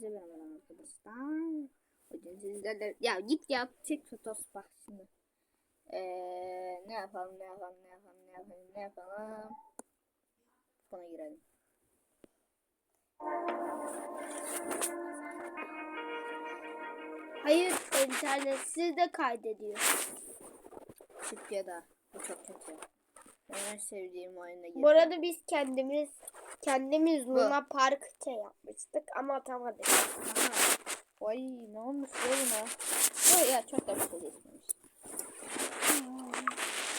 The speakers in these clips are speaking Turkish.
Hepinize merhaba arkadaşlar. Bugün sizlerle ya git ya çek tutos bak şimdi. Ee, ne yapalım ne yapalım ne yapalım ne yapalım ne yapalım. Buna girelim. Hayır internetsiz de kaydediyor. Türkiye'de. Bu çok kötü. Ben en sevdiğim oyuna girdim. Bu arada biz kendimiz kendimiz Luna Park şey yapmıştık ama atamadık. Aha. Vay ne olmuş ya buna? Vay ya çok da bir şey geçmemiş.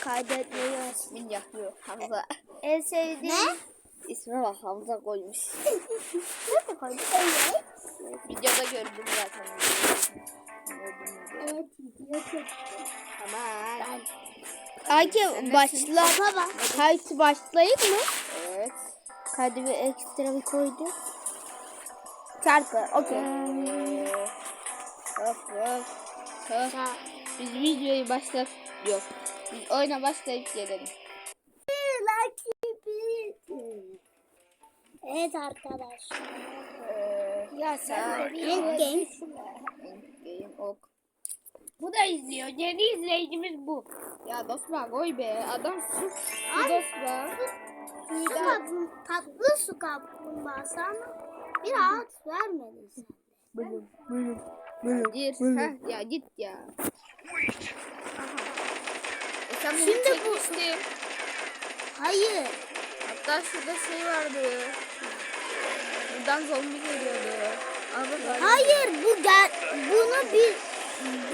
Kaydetmeyi aç. İsmin yakıyor Hamza. En sevdiğim İsme bak Hamza koymuş. Evet. Videoda gördüm zaten. Gördüm. Evet video çektim. Tamam. Ayke Sen başla. Kayıt başlayayım mı? Evet. Kaydı bir ekstra bir koydu. Çarpı. Okey. Ee, Hop hop. Hop. Biz videoyu başlat. Yok. Biz oyuna başlayıp gelelim. Evet arkadaşlar. Ee, Ya sen Evet. game. Game ok. Bu da izliyor. Yeni izleyicimiz bu. Ya dostlar koy be. Adam su. Su dostlar. Su kaplum- tatlı su kaplumbağası ama biraz vermedin sen. Gir. Heh, ya git ya. E sen bunu Şimdi bu- çekmiştin. Hayır. Hatta şurada şey vardı. Buradan zombi geliyordu. Al. Hayır bu gel bunu biz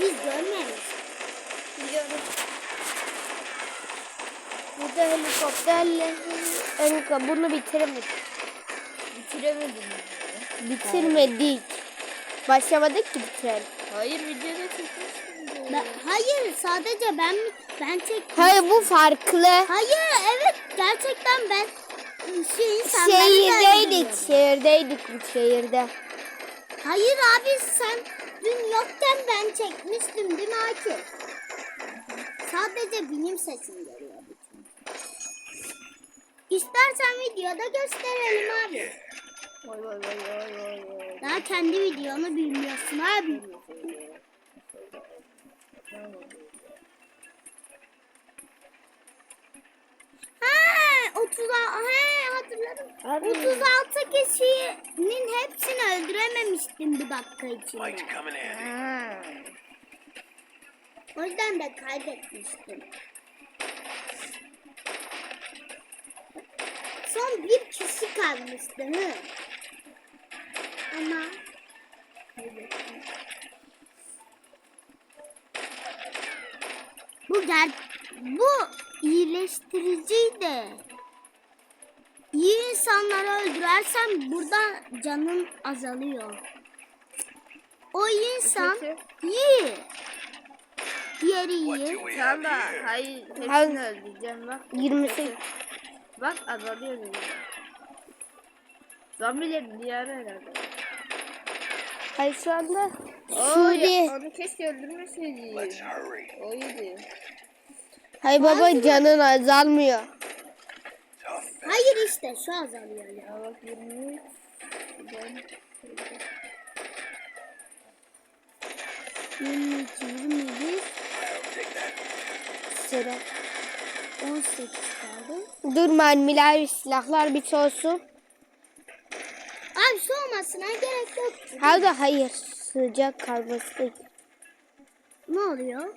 biz görmemiş. Biliyorum. Burada helikopterle helikopter bunu bitiremedik. Bitiremedim. Bitirmedik. Başlamadık ki bitirelim. Hayır videoda çekmiştim. Ben, hayır sadece ben ben çektim. Hayır bu farklı. Hayır evet gerçekten ben şey Şehirdeydik, şehirdeydik bu şehirde. Hayır abi sen dün yokken ben çekmiştim değil mi Akif? Sadece benim sesim geliyor bütün. İstersen videoda gösterelim abi. Vay vay vay vay vay vay. Daha kendi videonu bilmiyorsun abi. Ha, 30 he hatırladım. Abi. 36 kişinin hepsini öldürememiştim bir dakika içinde. Ha. O yüzden de kaybetmiştim. Son bir kişi kalmıştı. Hı? Ama. Bu ger bu iyileştiriciydi. İyi insanları öldürersen burada canın azalıyor. O insan iyi. Diğeri iyi. Tamam da hayır hepsini öldüreceğim bak. 28. Bak azalıyor dedi. Zombilerin diyarı herhalde. Hayır şu anda ya, onu keşke hurry. O iyiydi. Hayır baba canın azalmıyor. Hayır işte şu azalıyor ya. Bak 23. Ben- 22, 21, I'll take that. Sıra. 18 kaldı. Dur mermiler, silahlar bir olsun. Abi şu olmasına gerek yok. Da hayır. Sıcak değil. Ne oluyor?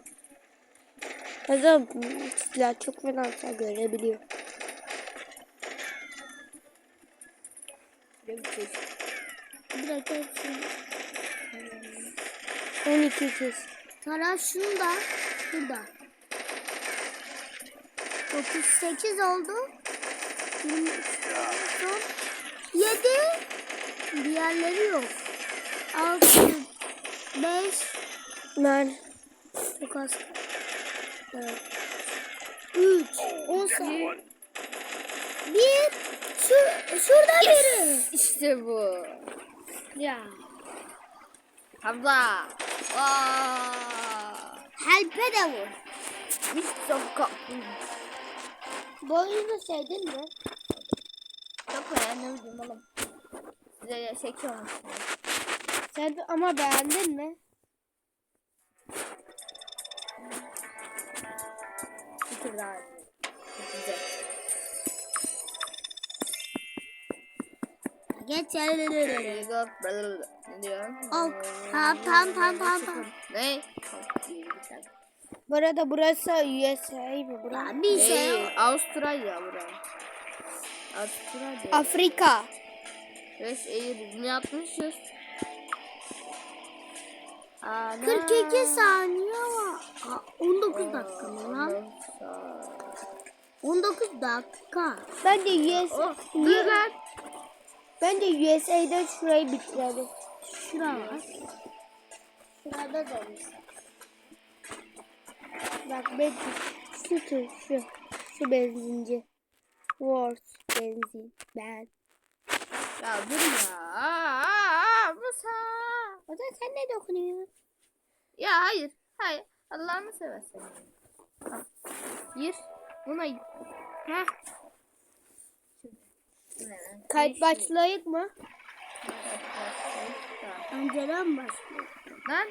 Da silah çok fena görebiliyor. Direkt hepsini. 12 kez. Tara şunu da şurada. 38 oldu. 23 son. 7 diğerleri yok. 6 5 Mer Çok az. Evet. 3 10 One. Bir şu şurada biri. İşte bu. Ya. Hamza. Aa. Helpe de vur. Biz çok kaptım. Bu oyunu sevdin mi? Çok beğendim oğlum. Size çekiyormuş. Sen ama beğendin mi? Bitir daha. Güzel. Geç There you go. Ne diyor? Al. Tamam tamam tamam tamam. Ne? Bir. Bu arada burası USA mi? Burası? Bir şey. Avustralya burası. Avustralya. Afrika. Air ne yapmışız? Ana. 42 saniye var. Aa, 19 dakika mı lan? Ondan sonra- 19 dakika. Bence US, Oh, dur lan. bence USA'da şurayı bitirelim. Şura var. Şurada da. Bak ben şu tür şu. Şu benzinci. Wars benzin. Ben. Ya dur ya. Aa, aa, aa, Musa. O da sen ne dokunuyorsun? Ya hayır. Hayır. Allah'ını seversen. Gir. Buna gir. Heh. Kayıt başlayık mı? Başlayık. Önceden başlıyor. Lan.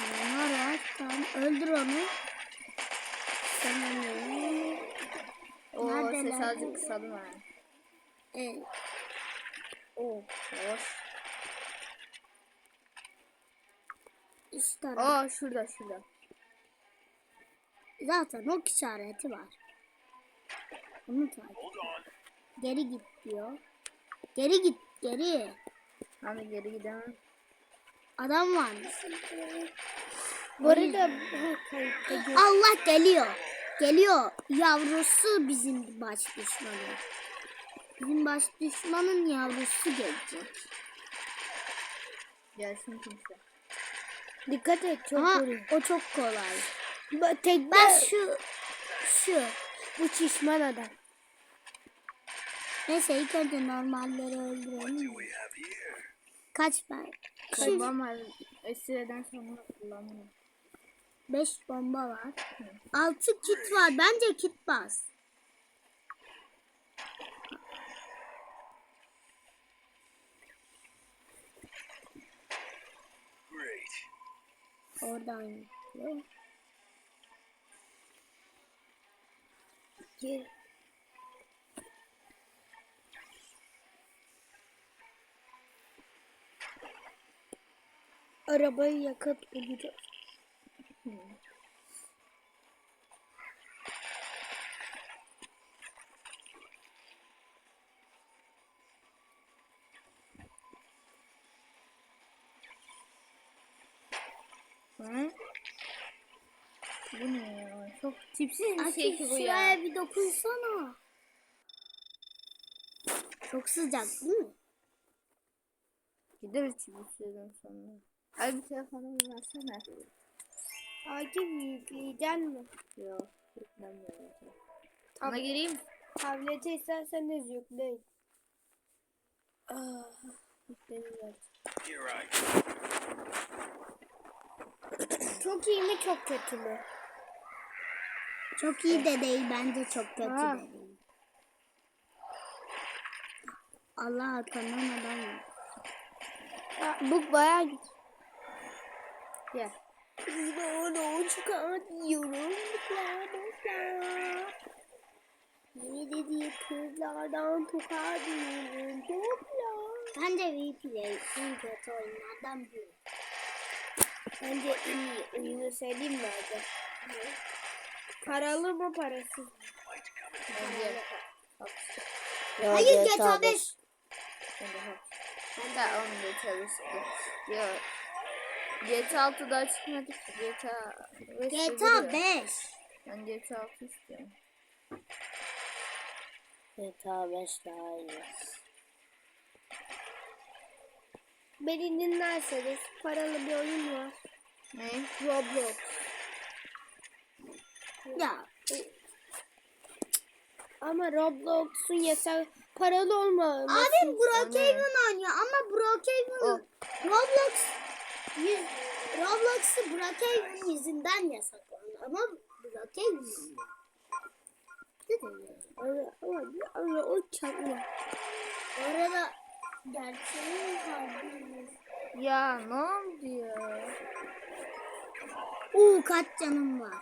Bunlar Tamam öldür onu. Sen onu. Oo ses azıcık kısalım ha. Evet. Yavaş. Üst taraf. Aa şurada şurada. Zaten ok işareti var. Onu takip. Geri git diyor. Geri git geri. Hani geri gidemem. Adam varmış. Bu arada Allah geliyor. Geliyor. Yavrusu bizim baş düşmanı. Bizim baş düşmanın yavrusu gelecek. Gelsin kimse. Dikkat et çok Ama vuruyor. o çok kolay. Ba- Tekne Ben şu şu. bu şişman adam. Neyse ilk önce normalleri öldürelim. Kaç ben? Babam var. Esireden sonra kullanmıyor. 5 bomba var. 6 kit var. Bence kit bas. Oradan gidiyor. Gel. Arabayı yakıp bulacağız. Hı? Bu ne ya? Çok tipsiz bir şey ki bu ya. şuraya bir dokunsana. Çok sıcak değil mi? Gideriz tipsizden sonra. Ay bir telefonumu versene. Akif yükleyecek mi? Yok. Yüklemiyorum. Sana gireyim. Tableti isterseniz yükleyin. Ah, yükleniyor. Here I go. Çok iyi mi çok kötü mü? Çok iyi de değil bence çok kötü Ha. de değil. Allah arkandan adam var. Bu bayağı güzel. Gel. Onu çıkartıyorum. Yeni dediği kızlardan tokat yiyorum. Bukla. Bence VP'de en kötü oyunlardan biri. Bence en iyi oyunu söyleyeyim mi abi? Paralı mı parasız mı? Bence. Hayır 5. Hadi hadi. Ben de onu da çalıştım. Ya. GTA 6'da çıkmadı ki. GTA 5 GTA 5. Ben GTA 6 istiyorum. GTA 5 daha iyi. Beni dinlerseniz paralı bir oyun var. Ne? Roblox. Ya Ama Roblox'un yasak paralı olmaması. Abim Brookhaven oynuyor ama Brookhaven. Roblox yüz, Roblox'u Brookhaven yüzünden yasaklandı ama Brookhaven mi? Ama, ama, ama o çakma. Bu arada Gerçeğin. Ya ne oldu ya? Oo kaç canım var?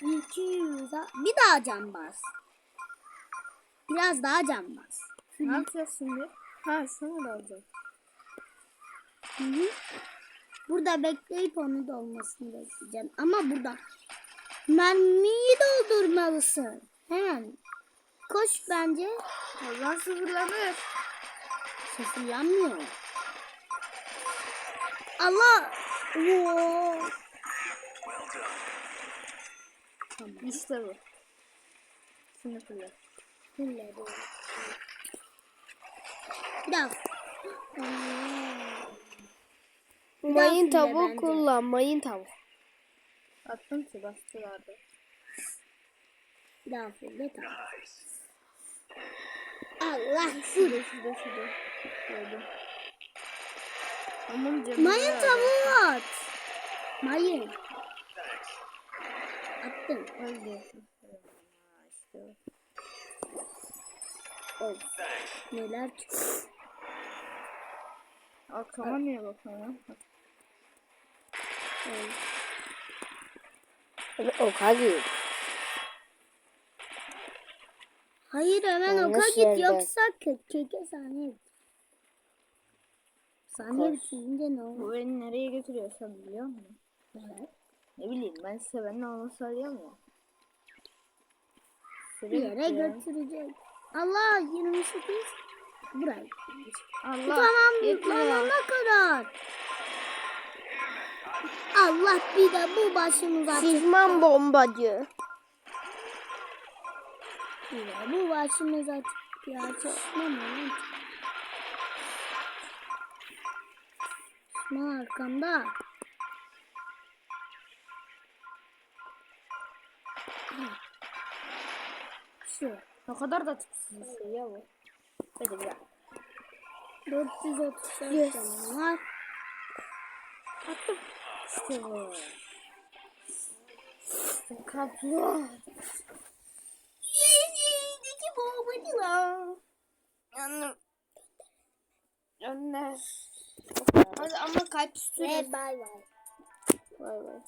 200. ha- Bir daha can bas. Biraz daha can bas. Ne yapacağız şimdi? Ha şunu da alacağım. Hı hı. Burada bekleyip onu dolmasını bekleyeceksin. Ama burada mermiyi doldurmalısın. Hemen. Koş bence. Allah sıfırlanır. Sıfırlanmıyor. Allah. Well done. İşte bu. Şimdi fırlat. Hille doğru. Biraz. Mayın tavuğu kullan. Mayın tavuk. Attım ki bastılardı. Daha fulle tamam. Allah. Şurada şurada şurada. Gördüm. Aman canım. Mayın tavuğu at. Mayın. Attım. Öldü. İşte. Of. Neler çıktı. Arkama niye bakıyorsun? O hadi. Hayır hemen oka git yoksa ke- keke saniye bit- Saniye Koş. bitince ne olur? Bu beni nereye götürüyor sen biliyor musun? Evet. Ne bileyim ben size ben onu söylüyorum ya. Bir yere götürecek. Allah 28. Buraya. Allah Tamam yıklanana kadar. Allah bir de bu başımıza Şişman bombacı. Bir de bu başımıza çıktı ya çekmem lan. Düşman arkamda. Şu. Ne kadar da tipsiz bir şey ya bu. Hadi bir dakika. 434 Yes. canım var. İşte bu. İşte kaplı. Yeşildeki bombacılar. Yanım. Gönder. Hadi ama kalp üstü. Ve bay bay. Bay bay.